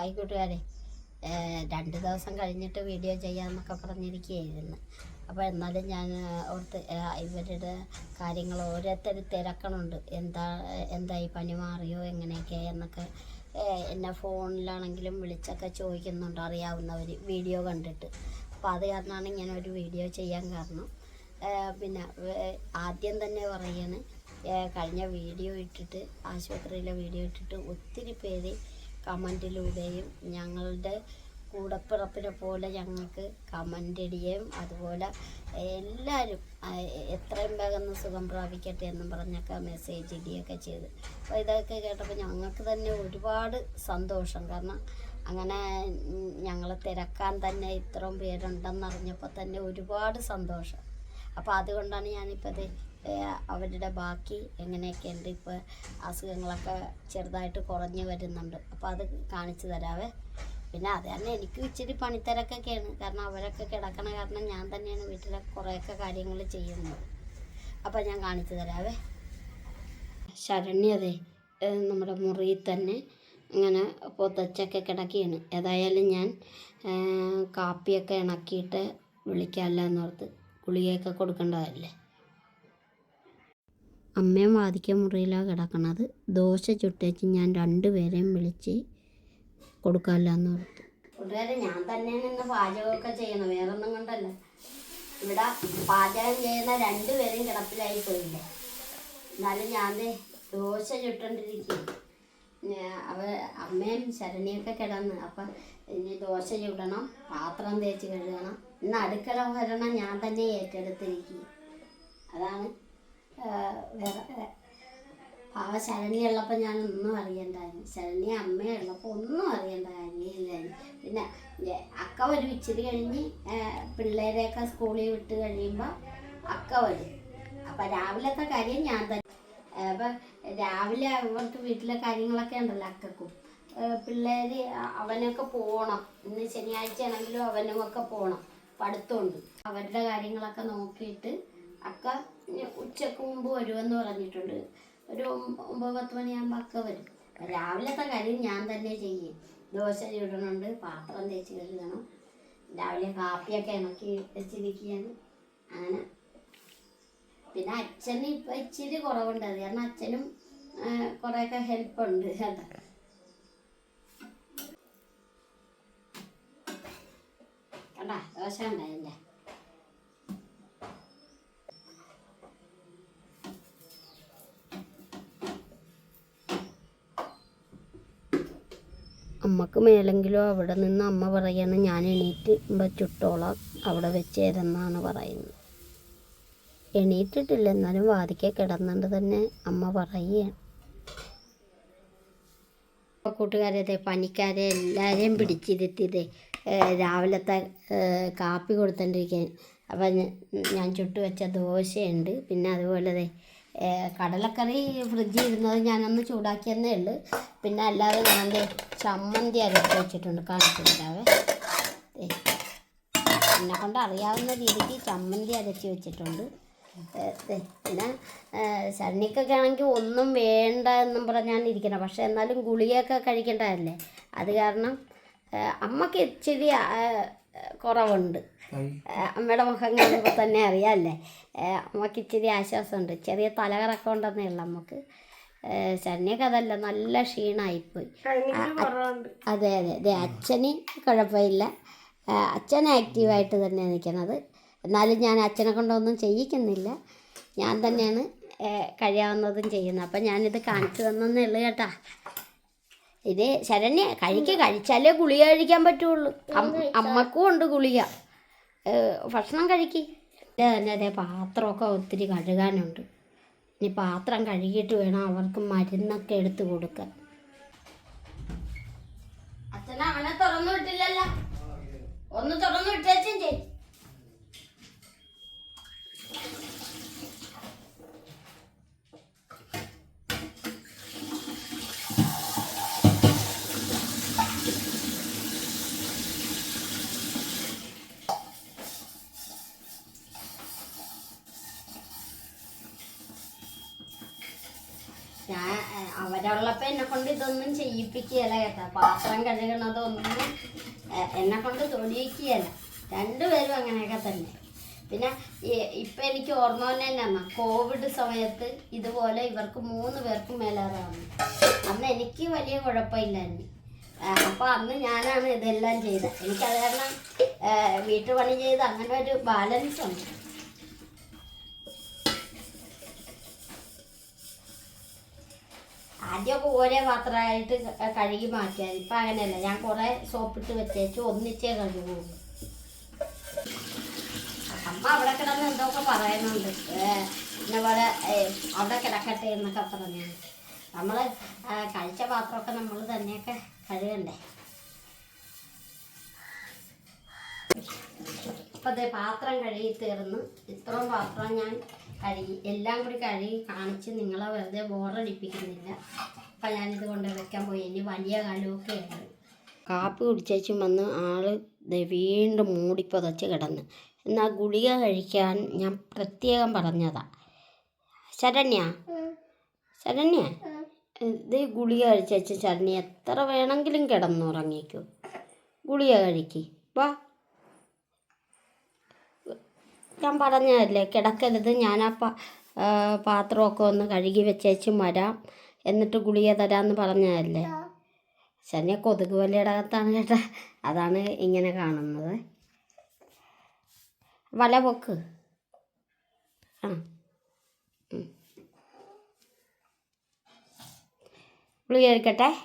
Hi കൂട്ടുകാരെ രണ്ട് ദിവസം കഴിഞ്ഞിട്ട് വീഡിയോ ചെയ്യാമെന്നൊക്കെ പറഞ്ഞിരിക്കുകയായിരുന്നു. അപ്പോൾ എന്നാലും ഞാൻ ഓർത്ത് ഇവരുടെ കാര്യങ്ങൾ ഓരോരുത്തർ തിരക്കണുണ്ട്. എന്താ എന്തായി പനി മാറിയോ എങ്ങനെയൊക്കെ എന്നൊക്കെ എന്നെ ഫോണിലാണെങ്കിലും വിളിച്ചൊക്കെ ചോദിക്കുന്നുണ്ട് അറിയാവുന്നവർ വീഡിയോ കണ്ടിട്ട്. അപ്പോൾ അത് കാരണമാണ് ഇങ്ങനെ ഒരു വീഡിയോ ചെയ്യാൻ കാരണം. പിന്നെ ആദ്യം തന്നെ പറയാണ് കഴിഞ്ഞ വീഡിയോ ഇട്ടിട്ട് ആശുപത്രിയിലെ വീഡിയോ ഇട്ടിട്ട് ഒത്തിരി പേര് കമന്റിലൂടെയും ഞങ്ങളുടെ കൂടപ്പിറപ്പിനെ പോലെ ഞങ്ങൾക്ക് കമന്റ് ഇടുകയും അതുപോലെ എല്ലാവരും എത്രയും വേഗം സുഖം പ്രാപിക്കട്ടെ എന്നും പറഞ്ഞൊക്കെ മെസ്സേജ് ഇടുകയൊക്കെ ചെയ്ത്. അപ്പോൾ ഇതൊക്കെ കേട്ടപ്പോൾ ഞങ്ങൾക്ക് തന്നെ ഒരുപാട് സന്തോഷം. കാരണം അങ്ങനെ ഞങ്ങളെ തിരക്കാൻ തന്നെ ഇത്രയും പേരുണ്ടെന്നറിഞ്ഞപ്പോൾ തന്നെ ഒരുപാട് സന്തോഷം. അപ്പോൾ അതുകൊണ്ടാണ് ഞാനിപ്പോൾ ഇത് അവരുടെ ബാക്കി എങ്ങനെയൊക്കെ ഉണ്ട് ഇപ്പോൾ അസുഖങ്ങളൊക്കെ ചെറുതായിട്ട് കുറഞ്ഞു വരുന്നുണ്ട്. അപ്പോൾ അത് കാണിച്ചു തരാവേ. പിന്നെ അത് തന്നെ എനിക്ക് ഇച്ചിരി പണിത്തിരക്കൊക്കെയാണ്. കാരണം അവരൊക്കെ കിടക്കണ കാരണം ഞാൻ തന്നെയാണ് വീട്ടിലെ കുറേയൊക്കെ കാര്യങ്ങൾ ചെയ്യുന്നത്. അപ്പോൾ ഞാൻ കാണിച്ചു തരാവേ. ശരണ്യതേ നമ്മുടെ മുറിയിൽ തന്നെ ഇങ്ങനെ പൊതച്ചൊക്കെ കിടക്കുകയാണ്. ഏതായാലും ഞാൻ കാപ്പിയൊക്കെ ഇണക്കിയിട്ട് വിളിക്കാമല്ലോ എന്നോർത്ത് ഗുളികയൊക്കെ കൊടുക്കേണ്ടതല്ലേ? അമ്മയും വാദിക്ക മുറിയിലാണ് കിടക്കണത്. ദോശ ചുട്ടേച്ച് ഞാൻ രണ്ടുപേരെയും വിളിച്ച് കൊടുക്കാമല്ലോ ഓർത്തു. കൂട്ടുകാരെ ഞാൻ തന്നെയാണ് ഇന്ന് പാചകമൊക്കെ ചെയ്യുന്നത്. വേറെ ഒന്നും കൊണ്ടല്ല. ഇവിടെ പാചകം ചെയ്യുന്ന രണ്ടുപേരും കിടപ്പിലായി പോയില്ലേ? എന്നാലും ഞാൻ ദോശ ചുട്ടോണ്ടിരിക്കും അവ അമ്മയും ശരണിയൊക്കെ കിടന്ന് അപ്പം ഇനി ദോശ ചുടണം പാത്രം തേച്ച് കഴുകണം. ഇന്ന് അടുക്കള ഭരണം ഞാൻ തന്നെ ഏറ്റെടുത്തിരിക്കും അതാണ് വേറെ പാവ ശരണി ഉള്ളപ്പോൾ ഞാൻ ഒന്നും അറിയണ്ടായിരുന്നു ശരണി അമ്മയുള്ളപ്പോൾ ഒന്നും അറിയേണ്ട കാര്യമില്ലായിരുന്നു പിന്നെ അക്ക വരും. ഇച്ചിരി കഴിഞ്ഞ് പിള്ളേരെയൊക്കെ സ്കൂളിൽ വിട്ട് കഴിയുമ്പോൾ അക്ക വരും. അപ്പം രാവിലത്തെ കാര്യം ഞാൻ തന്നെ. അപ്പം രാവിലെ അവർക്ക് വീട്ടിലെ കാര്യങ്ങളൊക്കെ ഉണ്ടല്ലോ അക്കക്കും. പിള്ളേർ അവനൊക്കെ പോകണം ഇന്ന് ശനിയാഴ്ച ആണെങ്കിലും അവനുമൊക്കെ പോകണം പഠിത്തമുണ്ട് അവരുടെ കാര്യങ്ങളൊക്കെ നോക്കിയിട്ട് അക്ക ഉച്ചയ്ക്ക് മുമ്പ് വരുമെന്ന് പറഞ്ഞിട്ടുണ്ട്. ഒരു ഒമ്പ- ഒമ്പത് പത്ത് മണിയാകുമ്പോൾ അക്ക വരും. രാവിലത്തെ കാര്യം ഞാൻ തന്നെ ചെയ്യും. ദോശ ചുടണുണ്ട് പാത്രം തേച്ച് കഴുകണം. രാവിലെ കാപ്പിയൊക്കെ ഇണക്കി വെച്ചിരിക്കുകയാണ്. അങ്ങനെ. പിന്നെ അച്ഛന് ഇപ്പം ഇച്ചിരി കുറവുണ്ട്. അത് കാരണം അച്ഛനും കുറേയൊക്കെ ഹെൽപ്പ് ഉണ്ട് കേട്ടോ. കണ്ടാ ദോശ ഉണ്ടായില്ലേ? അമ്മയ്ക്ക് മേലെങ്കിലും അവിടെ നിന്ന് അമ്മ പറയാണ് ഞാൻ എണീറ്റ് ഇമ്പ ചുട്ടോളാം. അവിടെ വെച്ചേരെന്നാണ് പറയുന്നത്? എണീറ്റിട്ടില്ല. എന്നാലും വാതിക്കെ കിടന്നുകൊണ്ട് തന്നെ അമ്മ പറയുകയാണ്. കൂട്ടുകാരെ പനിക്കാരെ എല്ലാവരെയും പിടിച്ചിരുത്തിയതേ രാവിലത്തെ കാപ്പി കൊടുത്തോണ്ടിരിക്കാൻ. അപ്പം ഞാൻ ചുട്ടു വെച്ച ദോശയുണ്ട്. പിന്നെ അതുപോലെ കടലക്കറി ഫ്രിഡ്ജിൽ ഇരുന്നത് ഞാനൊന്ന് ചൂടാക്കിയെന്നേ ഉള്ളു. പിന്നെ അല്ലാതെ ഞാൻ ചമ്മന്തി അരച്ച് വെച്ചിട്ടുണ്ട്. കാണിച്ചിട്ടുണ്ടാവേ. എന്നെ കൊണ്ട് അറിയാവുന്ന രീതിക്ക് ചമ്മന്തി അരച്ച് വെച്ചിട്ടുണ്ട്. പിന്നെ ശരണിക്കൊക്കെ ആണെങ്കിൽ ഒന്നും വേണ്ട എന്നും പറഞ്ഞാണ് ഇരിക്കണം പക്ഷേ എന്നാലും ഗുളികയൊക്കെ കഴിക്കേണ്ടതല്ലേ? അത് കാരണം അമ്മയ്ക്ക് ഇച്ചിരി കുറവുണ്ട്. അമ്മയുടെ മുഖം കാണുമ്പോൾ തന്നെ അറിയാമല്ലേ അമ്മയ്ക്ക് ഇച്ചിരി ആശ്വാസമുണ്ട്. ചെറിയ തലകറക്കം ഉണ്ടെന്നേ ഉള്ളു നമുക്ക് ശനിയൊക്കെ അതല്ല നല്ല ക്ഷീണമായിപ്പോയി അതെ അതെ അതെ. അച്ഛന് കുഴപ്പമില്ല. അച്ഛൻ ആക്റ്റീവായിട്ട് തന്നെയാണ് നിൽക്കുന്നത്. എന്നാലും ഞാൻ അച്ഛനെ കൊണ്ടൊന്നും ചെയ്യിക്കുന്നില്ല. ഞാൻ തന്നെയാണ് കഴിയാവുന്നതും ചെയ്യുന്നത്. അപ്പം ഞാനിത് കാണിച്ചു തന്നേ ഉള്ളു കേട്ടാ. ഇത് ശരണ്യ കഴിക്കുക കഴിച്ചാലേ ഗുളിക കഴിക്കാൻ പറ്റുള്ളൂ. അമ്മക്കും ഉണ്ട് ഗുളിക. ഭക്ഷണം കഴിക്കി. അതെ അതെ പാത്രമൊക്കെ ഒത്തിരി കഴുകാനുണ്ട്. ഇനി പാത്രം കഴുകിയിട്ട് വേണം അവർക്ക് മരുന്നൊക്കെ എടുത്തു കൊടുക്കാൻ. അച്ഛനെ അവനെ തുറന്നു വിട്ടില്ലല്ലോ. ഒന്ന് തുറന്നു വിട്ടേച്ചും ചെയ് ഞാൻ ഏ, അവരെ അവരുള്ളപ്പോൾ എന്നെ കൊണ്ട് ഇതൊന്നും ചെയ്യിപ്പിക്കുകയല്ല കേട്ടോ. പാത്രം കഴുകണതൊന്നും എന്നെ കൊണ്ട് തൊടിയിക്കുകയല്ല രണ്ടുപേരും അങ്ങനെയൊക്കെ തന്നെ. പിന്നെ ഇപ്പം എനിക്ക് ഓർമ്മ തന്നെ തന്നെ കോവിഡ് സമയത്ത് ഇതുപോലെ ഇവർക്ക് മൂന്ന് പേർക്കും മേലാറാണ് അന്ന് എനിക്ക് വലിയ കുഴപ്പമില്ലായിരുന്നു. അപ്പോൾ അന്ന് ഞാനാണ് ഇതെല്ലാം ചെയ്തത്. എനിക്കത് കാരണം വീട്ടുപണി ചെയ്ത് അങ്ങനെ ഒരു ബാലൻസ് ഉണ്ട് ആദ്യമൊക്കെ ഓരോ പാത്രമായിട്ട് കഴുകി മാറ്റിയാൽ ഇപ്പം അങ്ങനെയല്ല. ഞാൻ കുറേ സോപ്പിട്ട് വെച്ചേച്ച് ഒന്നിച്ചേ കഴുകുള്ളൂ അമ്മ അവിടെ കിടന്ന് എന്തൊക്കെ പറയുന്നുണ്ട്? എന്നെ ഇന്ന പോലെ ഏഹ് അവിടെ കിടക്കട്ടെ എന്നൊക്കെ പറഞ്ഞു. നമ്മൾ കഴിച്ച പാത്രമൊക്കെ നമ്മൾ തന്നെയൊക്കെ കഴുകണ്ടേ? അപ്പം അതേ പാത്രം കഴുകി തീർന്ന് ഇത്രയും പാത്രം ഞാൻ കഴുകി എല്ലാം കൂടി കഴുകി കാണിച്ച് നിങ്ങളെ വെറുതെ ബോറടിപ്പിക്കുന്നില്ല അപ്പം ഞാനിത് കൊണ്ട് വെക്കാൻ പോയി. ഇനി വലിയ കാലമൊക്കെ ഉണ്ട്. കാപ്പി കുടിച്ചേച്ചും വന്ന് ആൾ വീണ്ടും മൂടിപ്പതച്ച് കിടന്ന്. എന്നാൽ ഗുളിക കഴിക്കാൻ ഞാൻ പ്രത്യേകം പറഞ്ഞതാ. ശരണ്യ? ശരണ്യ? ഇത് ഗുളിക കഴിച്ചേച്ച് ശരണ്യ എത്ര വേണമെങ്കിലും കിടന്നുറങ്ങിക്കോ. ഗുളിക കഴിക്കി. വാ. ഞാൻ പറഞ്ഞതല്ലേ? കിടക്കരുത്. ഞാൻ ആ പാത്രമൊക്കെ ഒന്ന് കഴുകി വെച്ചേച്ചും വരാം എന്നിട്ട് ഗുളിക തരാമെന്ന് പറഞ്ഞതല്ലേ? ശനിയ കൊതുക് വലയുടെ അകത്താണ് കേട്ടാ. അതാണ് ഇങ്ങനെ കാണുന്നത്. വല പൊക്ക്. ആ. ഗുളിക എടുക്കട്ടെ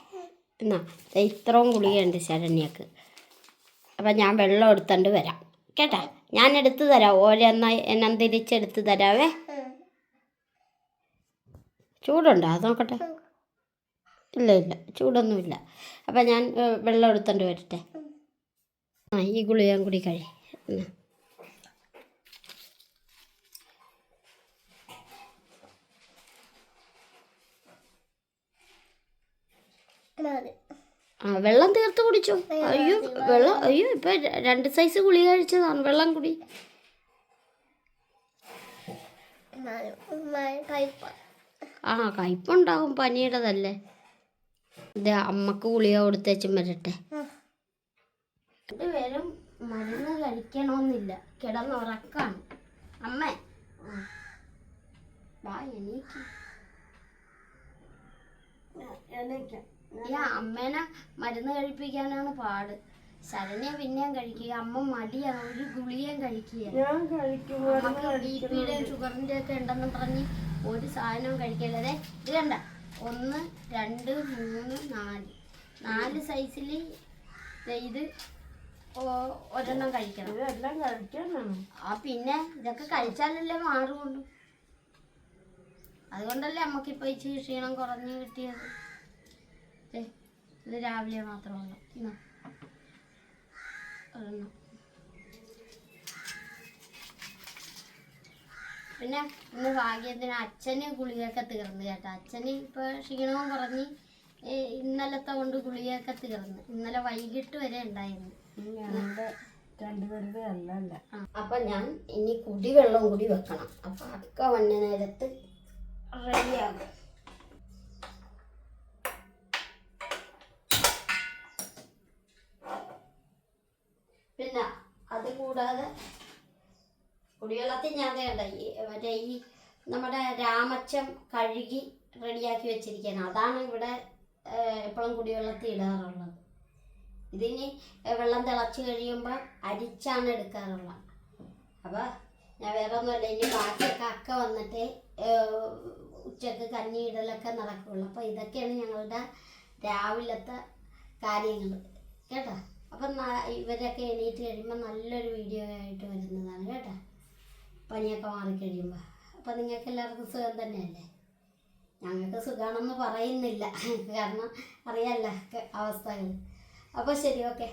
എന്നാ ഇത്രയും ഗുളികയുണ്ട് ശരണ്യക്ക്. അപ്പം ഞാൻ വെള്ളം എടുത്തോണ്ട് വരാം. കേട്ടാ? ഞാൻ എടുത്തു തരാം. ഓരോന്ന എണ്ണം തിരിച്ചെടുത്ത് തരാവേ. ചൂടുണ്ടോ? അത് നോക്കട്ടെ. ഇല്ല ഇല്ല. ചൂടൊന്നുമില്ല. അപ്പം ഞാൻ വെള്ളം എടുത്തോണ്ട് വരട്ടെ. ആ ഈ ഗുളികയും കൂടി കഴി. എന്നാ. ആ വെള്ളം തീർത്ത് കുടിച്ചോ? അയ്യോ വെള്ളം അയ്യോ ഇപ്പൊ രണ്ട് സൈസ് കുളി കഴിച്ചതാണ്. വെള്ളം കുടി. ആ കയ്പുണ്ടാവും പനിയുടേതല്ലേ. ഇത് അമ്മയ്ക്ക് ഗുളിക കൊടുത്തേച്ചും വരട്ടെ. രണ്ടുപേരും മരുന്ന് കഴിക്കണമെന്നില്ല. കിടന്നുറക്കാണ്. അമ്മേ. വാ എനിക്ക് ഈ അമ്മേനെ മരുന്ന് കഴിപ്പിക്കാനാണ് പാട്. ശരണ്യ പിന്നെയും കഴിക്കുക. അമ്മ മടിയാണ്. ഒരു ഗുളികയും കഴിക്കുക ബി പിയുടെയും ഷുഗറിന്റെ ഒക്കെ ഉണ്ടെന്ന് പറഞ്ഞ് ഒരു സാധനവും കഴിക്കല്ലേ അതെ ഇത് കണ്ട. ഒന്ന് രണ്ട് മൂന്ന് നാല്. നാല് സൈസിൽ ഇത് ഒരെണ്ണം കഴിക്കണം. ഇതെല്ലാം കഴിക്കാനാണ് ആ പിന്നെ ഇതൊക്കെ കഴിച്ചാലല്ലേ മാറുള്ളൂ. അതുകൊണ്ടല്ലേ നമുക്കിപ്പോൾ ഈ ക്ഷീണം കുറഞ്ഞു കിട്ടിയത്. ഇത് രാവിലെ മാത്രമാണ് ഇന്നാ. ഒരെണ്ണം പിന്നെ ഇന്ന് ഭാഗ്യത്തിന് അച്ഛന് ഗുളികയൊക്കെ തീർന്നു കേട്ടോ. അച്ഛന് ഇപ്പോൾ ക്ഷീണവും പറഞ്ഞ് ഇന്നലത്തെ കൊണ്ട് ഗുളികയൊക്കെ തീർന്നു. ഇന്നലെ വൈകിട്ട് വരെ ഉണ്ടായിരുന്നു. അപ്പൊ ഞാൻ ഇനി കുടിവെള്ളം കൂടി വെക്കണം. അപ്പൊ അക്ക വന്ന നേരത്ത് റെഡിയാകും പിന്നെ അത് കൂടാതെ കുടിവെള്ളത്തിൽ ഞാൻ വേണ്ട ഈ മറ്റേ ഈ നമ്മുടെ രാമച്ചം കഴുകി റെഡിയാക്കി വെച്ചിരിക്കുകയാണ്. അതാണ് ഇവിടെ എപ്പോഴും കുടിവെള്ളത്തിൽ ഇടാറുള്ളത്. ഇതിന് വെള്ളം തിളച്ച് കഴിയുമ്പോൾ അരിച്ചാണ് എടുക്കാറുള്ളത്. അപ്പോൾ ഞാൻ വേറെ ഒന്നുമല്ല ഇനി ബാക്കിയൊക്കെ അക്ക വന്നിട്ട് ഉച്ചയ്ക്ക് കഞ്ഞി ഇടലൊക്കെ നടക്കുള്ളൂ. അപ്പോൾ ഇതൊക്കെയാണ് ഞങ്ങളുടെ രാവിലത്തെ കാര്യങ്ങൾ. കേട്ടോ? അപ്പം ഇവരൊക്കെ എണീറ്റ് കഴിയുമ്പോൾ നല്ലൊരു വീഡിയോ ആയിട്ട് വരുന്നതാണ് കേട്ടോ. പനിയൊക്കെ മാറിക്കഴിയുമ്പോൾ അപ്പം നിങ്ങൾക്ക് എല്ലാവർക്കും സുഖം തന്നെയല്ലേ? ഞങ്ങൾക്ക് സുഖമാണെന്ന് പറയുന്നില്ല. കാരണം അറിയാമല്ല അവസ്ഥകൾ. അപ്പോൾ ശരി ഓക്കെ.